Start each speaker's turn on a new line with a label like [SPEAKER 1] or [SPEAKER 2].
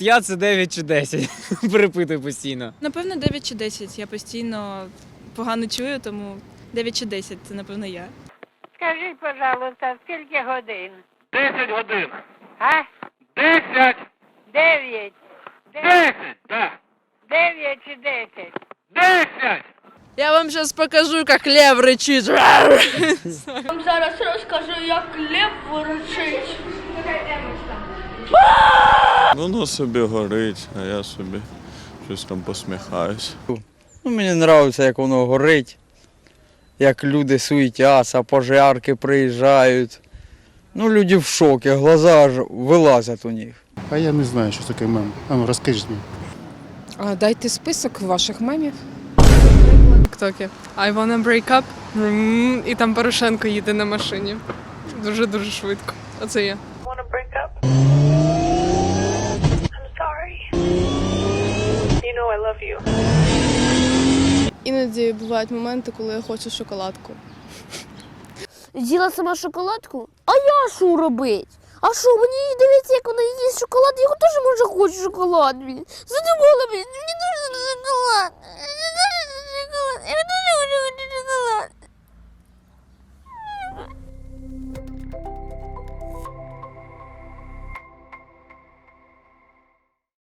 [SPEAKER 1] Я це 9 чи 10. Перепитую постійно.
[SPEAKER 2] Напевно, 9 чи 10. Я постійно погано чую, тому 9 чи 10 це напевно я.
[SPEAKER 3] Скажіть, пожалуйста, скільки годин?
[SPEAKER 4] 10 годин.
[SPEAKER 3] А?
[SPEAKER 4] 10!
[SPEAKER 3] Дев'ять.
[SPEAKER 4] 10! Да!
[SPEAKER 3] Дев'ять чи десять?
[SPEAKER 4] 10!
[SPEAKER 5] Я вам зараз покажу, як лев речить.
[SPEAKER 6] Вам зараз розкажу, як лев речить.
[SPEAKER 7] Воно собі горить, а я собі щось там посміхаюсь.
[SPEAKER 8] Ну, мені подобається, як воно горить, як люди суетяться, пожарки приїжджають. Ну, люди в шокі, глаза аж вилазять у них.
[SPEAKER 9] А я не знаю, що таке мем. А ну розкажіть мені.
[SPEAKER 10] А, Дайте список ваших мемів.
[SPEAKER 5] Тіктоки. I wanna break up. І там Порошенко їде на машині. Дуже-дуже швидко. Оце я.
[SPEAKER 6] Wanna break up? I'm sorry. You know I love you.
[SPEAKER 5] Іноді бувають моменти, коли я хочу шоколадку.
[SPEAKER 11] З'їла сама шоколадку? А я що робить? А що, мені дивиться, як вона їсть шоколад, я теж може хочу шоколад. Задумала, мені